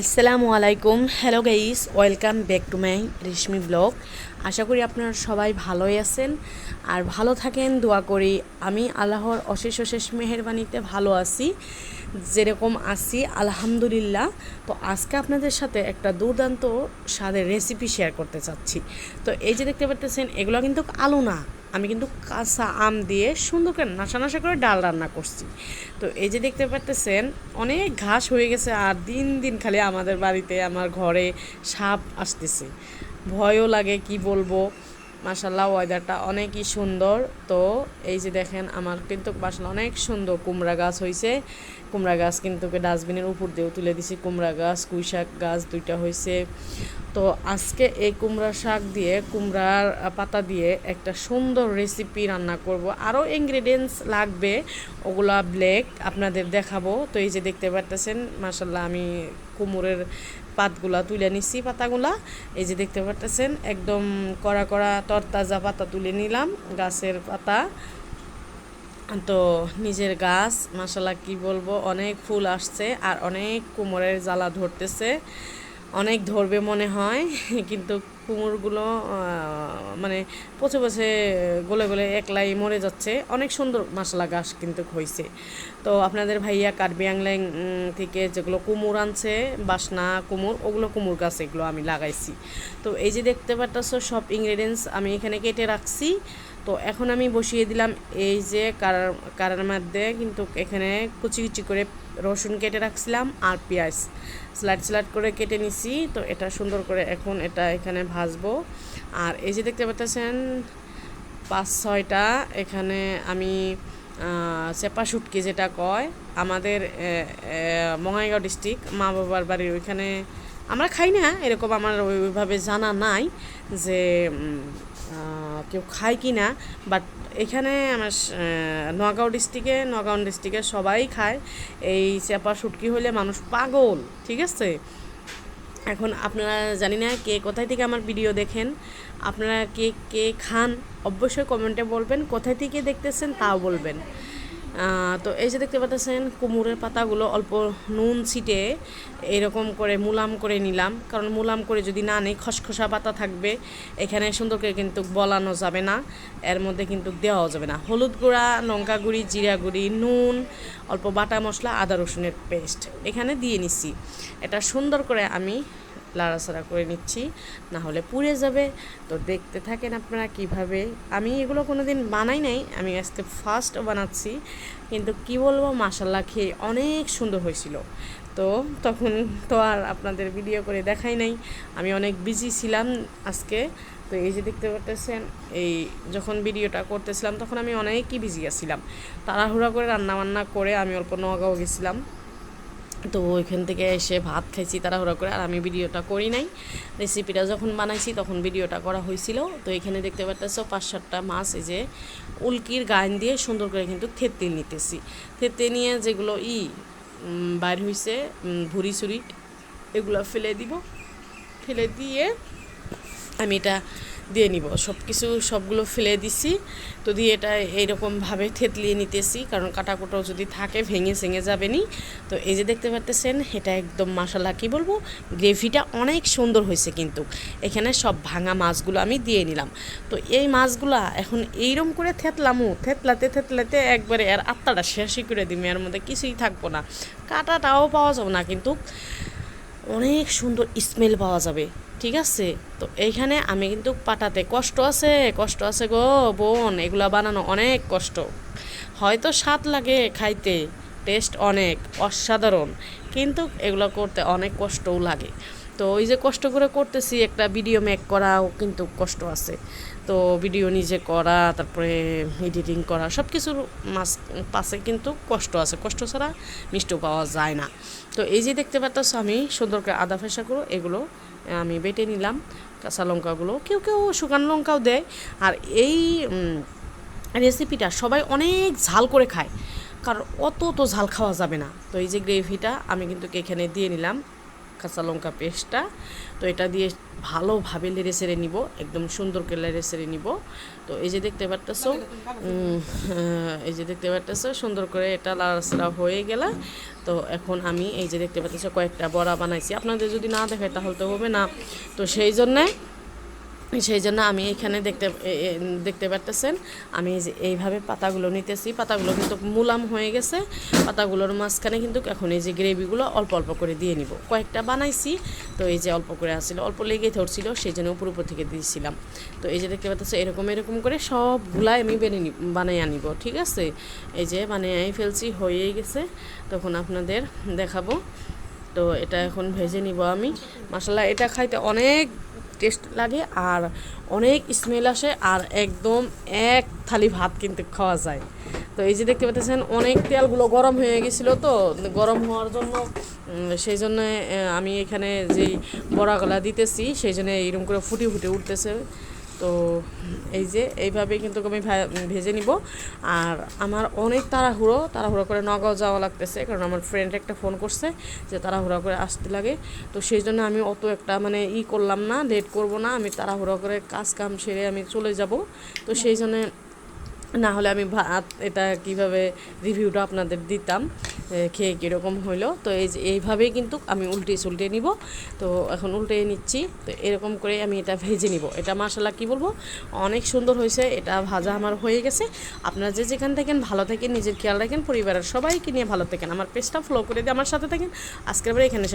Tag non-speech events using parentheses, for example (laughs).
আসসালামু আলাইকুম। Hello guys welcome back to my Reshmi blog আশা করি আপনারা সবাই ভালোই আছেন। আর ভালো থাকেন, দোয়া করি। আমি আল্লাহর অশেষ অশেষ মেহরবানিতে ভালো আছি, যেরকম আছি, আলহামদুলিল্লাহ। তো আজকে আপনাদের সাথে একটা দুর্দান্ত স্বাদের রেসিপি শেয়ার করতে চাচ্ছি। তো এই যে দেখতে পাচ্ছেন এগুলো কিন্তু আলু না। আমি কিন্তু কাঁচা আম দিয়ে সুন্দর করে নাশা নাশা করে ডাল রান্না করছি। তো এই যে দেখতে পারতেছেন, অনেক ঘাস হয়ে গেছে আর দিন দিন খালি আমাদের বাড়িতে, আমার ঘরে সাপ আসতেছে। ভয়ও লাগে, কি বলব? মাসাল্লাহ ওয়েদারটা অনেকই সুন্দর। তো এই যে দেখেন, আমার কিন্তু বাসা অনেক সুন্দর কুমড়া গাছ হয়েছে কুমড়া গাছ কিন্তু ডাস্টবিনের উপর দিয়েও তুলে দিছি। কুমড়া গাছ কুইশাক গাছ দুইটা হয়েছে তো আজকে এই কুমড়া শাক দিয়ে, কুমড়ার পাতা দিয়ে একটা সুন্দর রেসিপি রান্না করব। আরও ইনগ্রিডিয়েন্টস লাগবে, ওগুলা ব্লেক আপনাদের দেখাবো। তো এই যে দেখতে পারতেছেন মাসাল্লাহ আমি কুমড়ের পাতগুলা তুলে নিছি, পাতাগুলা। এই যে দেখতে পারতেছেন, একদম কড়া কড়া তরতাজা পাতা তুলে নিলাম, গাছের পাতা। তো নিজের গাছ মাসাল্লাহ কি বলব, অনেক ফুল আসছে আর অনেক কুমোরের জ্বালা ধরতেছে। অনেক ধরবে মনে হয়, (laughs) কিন্তু কুমোরগুলো মানে পচে পচে গলে গলে একলাই মরে যাচ্ছে। অনেক সুন্দর মশলা গাছ কিন্তু হয়েছে তো আপনাদের ভাইয়া কার্বিয়াংল্যাং থেকে যেগুলো কুমোর আনছে, বাসনা কুমোর, ওগুলো কুমোর গাছ এগুলো আমি লাগাইছি। তো এই যে দেখতে পাচ্ছ সব ইনগ্রেডিয়েন্টস আমি এখানে কেটে রাখছি। তো এখন আমি বসিয়ে দিলাম এই যে কারার কারার মধ্যে, কিন্তু এখানে কুচি কুচি করে রসুন কেটে রাখছিলাম আর পেঁয়াজ। স্লাইড স্লাইড করে কেটে নিছি, তো এটা সুন্দর করে এখন এটা এখানে ভাজবো। আর এই যে দেখতে পাচ্ছেন, পাঁচ, ছয়টা এখানে আমি চেপা শুটকি যেটা কয়, আমাদের বঙ্গাইগাঁও ডিস্ট্রিক্ট, মা বাবার বাড়ির ওইখানে আমরা খাই না, এরকম আমার ওইভাবে জানা নাই যে কেউ খায় কি না বাট এখানে আমার নগাঁও ডিস্ট্রিক্টে নগাঁও ডিস্ট্রিক্টে সবাই খায়। এই চেপা শুটকি হলে মানুষ পাগল, ঠিক আছে? এখন আপনারা জানি না কে কোথায় থেকে আমার ভিডিও দেখেন। আপনারা কে কে খান, অবশ্যই কমেন্টে বলবেন। কোথায় থেকে দেখতেছেন তাও বলবেন। তো এই যে দেখতে পাচ্ছেন কুমড়ের পাতাগুলো অল্প নুন ছিটে এরকম করে মুলাম করে নিলাম। কারণ মুলাম করে যদি না নেই, খসখসা পাতা থাকবে। এখানে সুন্দর করে কিন্তু বলানো যাবে না। এর মধ্যে কিন্তু দেওয়াও যাবে না। হলুদ গুঁড়া, লঙ্কা গুঁড়ি, জিরা গুঁড়ি, নুন, অল্প বাটা মশলা, আদা রসুনের পেস্ট এখানে দিয়ে নিছি। এটা সুন্দর করে আমি লাড়াচাড়া করে নিচ্ছি না হলে পুড়ে যাবে। তো দেখতে থাকেন আপনারা কীভাবে। আমি এগুলো কোনো দিন বানাই নাই, আমি আজকে ফার্স্ট বানাচ্ছি। কিন্তু কি বলব মাসাল্লা খেয়ে অনেক সুন্দর হয়েছিল। তো তখন তো আর আপনাদের ভিডিও করে দেখাই নাই। আমি অনেক বিজি ছিলাম আজকে। তো এই যে দেখতে পারতেছেন এই যখন ভিডিওটা করতেছিলাম, তখন আমি অনেকই বিজি আছিলাম তাড়াহুড়া করে রান্না বান্না করে আমি অল্প নগাঁও গেছিলাম। তো ওইখান থেকে এসে ভাত খাইছি, তাড়াহুড়া করে, আর আমি ভিডিওটা করি নাই। রেসিপিটা যখন বানাইছি, তখন ভিডিওটা করা হয়েছিল তো এখানে দেখতে পারতেছো পাঁচ সাতটা মাছ, এই যে উল্কির গান দিয়ে সুন্দর করে কিন্তু থেতে নিতেছি। থেতে নিয়ে যেগুলো ই বাইর হয়েছে ভুড়ি ছুরি এগুলো ফেলে দিব। ফেলে দিয়ে আমি এটা দিয়ে নিব। সব কিছু সবগুলো ফেলে দিছি। তো দিয়ে এটা এইরকমভাবে থেতলিয়ে নিতেছি। কারণ কাটাকুটো যদি থাকে, ভেঙে সেঙে যাবে নি। তো এই যে দেখতে পারতেছেন, এটা একদম মশালা কি বলব? গ্রেভিটা অনেক সুন্দর হয়েছে কিন্তু। এখানে সব ভাঙা মাছগুলো আমি দিয়ে নিলাম। তো এই মাছগুলা এখন এইরকম করে থেতলামু। থেতলাতে থেতলাতে একবারে আর আত্মাটা শেষই করে দিবি এর মধ্যে কিছুই থাকব না। কাটাটাও পাওয়া যাবে না কিন্তু অনেক সুন্দর স্মেল পাওয়া যাবে। ঠিক আছে? তো এইখানে আমি কিন্তু পাটাতে কষ্ট আছে কষ্ট আছে গো বোন, এগুলা বানানো অনেক কষ্ট। হয়তো স্বাদ লাগে খাইতে টেস্ট অনেক, অসাধারণ, কিন্তু এগুলো করতে অনেক কষ্টও লাগে। তো ওই যে কষ্ট করে করতেছি, একটা ভিডিও মেক করাও কিন্তু কষ্ট আছে। তো ভিডিও নিজে করা, তারপরে এডিটিং করা সব কিছুর মাছ পাশে কিন্তু কষ্ট আছে। কষ্ট ছাড়া মিষ্টি পাওয়া যায় না। তো এই যে দেখতে পাচ্ছ আমি, সুন্দর করে আদা ফেসা করো এগুলো আমি বেটে নিলাম কাঁচা লঙ্কাগুলো। কেউ কেউ শুকান লঙ্কাও দেয়। আর এই রেসিপিটা সবাই অনেক ঝাল করে খায়। কারণ অত তো ঝাল খাওয়া যাবে না। তো এই যে গ্রেভিটা আমি কিন্তু এখানে দিয়ে নিলাম। কাঁচা লঙ্কা পেস্টটা। তো এটা দিয়ে ভালোভাবে লেড়ে সেড়ে নিব একদম সুন্দর করে লেড়ে সেড়ে নিব। তো এই যে দেখতে পারতেছো এই যে দেখতে পারতেছো সুন্দর করে এটা লাড়াচড়া হয়ে গেলে। তো এখন আমি এই যে দেখতে পাচ্ছি কয়েকটা বড়া বানাইছি। আপনাদের যদি না দেখায় তাহলে তো হবে না। তো সেই জন্যে সেই জন্য আমি এখানে দেখতে দেখতে পারতেছেন। আমি এইভাবে পাতাগুলো নিতেছি, পাতাগুলো কিন্তু মুলাম হয়ে গেছে। পাতাগুলোর মাঝখানে কিন্তু এখন এই যে গ্রেভিগুলো অল্প অল্প করে দিয়ে নিব। কয়েকটা বানাইছি, তো এই যে অল্প করে আসছিল অল্প লেগে ধরছিল, সেই জন্য উপর উপর থেকে দিয়েছিলাম। তো এই যে দেখতে পাচ্ছ, এরকম এরকম করে সবগুলাই আমি নি বানাই আনিব ঠিক আছে? এই যে বানিয়ে ফেলছি, হয়েই গেছে। তখন আপনাদের দেখাবো। তো এটা এখন ভেজে নিব আমি। মশলা এটা খাইতে অনেক টেস্ট লাগে আর অনেক স্মেল আসে আর একদম এক থালি ভাত কিন্তু খাওয়া যায়। তো এই যে দেখতে পাচ্ছেন, অনেক তেলগুলো গরম হয়ে গেছিল তো, গরম হওয়ার জন্য সেই জন্য আমি এখানে যেই বড়াগুলা দিতেছি, সেই জন্য এইরকম করে ফুটে ফুটে উঠতেছে। তো এই যে এইভাবে কিন্তু আমি ভেজে নিব। আর আমার অনেক তাড়াহুড়ো তাড়াহুড়ো করে নগাঁও যাওয়া লাগতেছে, কারণ আমার ফ্রেন্ড একটা ফোন করছে যে তাড়াহুড়ো করে আসতে লাগে। তো সেই জন্য আমি অত একটা মানে ই করলাম না লেট করব না, আমি তাড়াহুড়ো করে কাজ কাম সেরে আমি চলে যাব। তো সেই জন্য না হলে আমি ভাত এটা কীভাবে রিভিউটা আপনাদের দিতাম খেয়ে কীরকম হইল। তো এই যে এইভাবেই কিন্তু আমি উল্টে সুলটে নিব। তো এখন উল্টে নিচ্ছি। তো এরকম করে আমি এটা ভেজে নিব। এটা মশলা কি বলব? অনেক সুন্দর হয়েছে। এটা ভাজা আমার হয়ে গেছে। আপনারা যে যেখান থাকেন, ভালো থাকেন, নিজের খেয়াল রাখেন, পরিবারের সবাইকে নিয়ে ভালো থাকেন। আমার পেজটা ফলো করে দিয়ে আমার সাথে থাকেন। আজকের বারে এখানে শেষ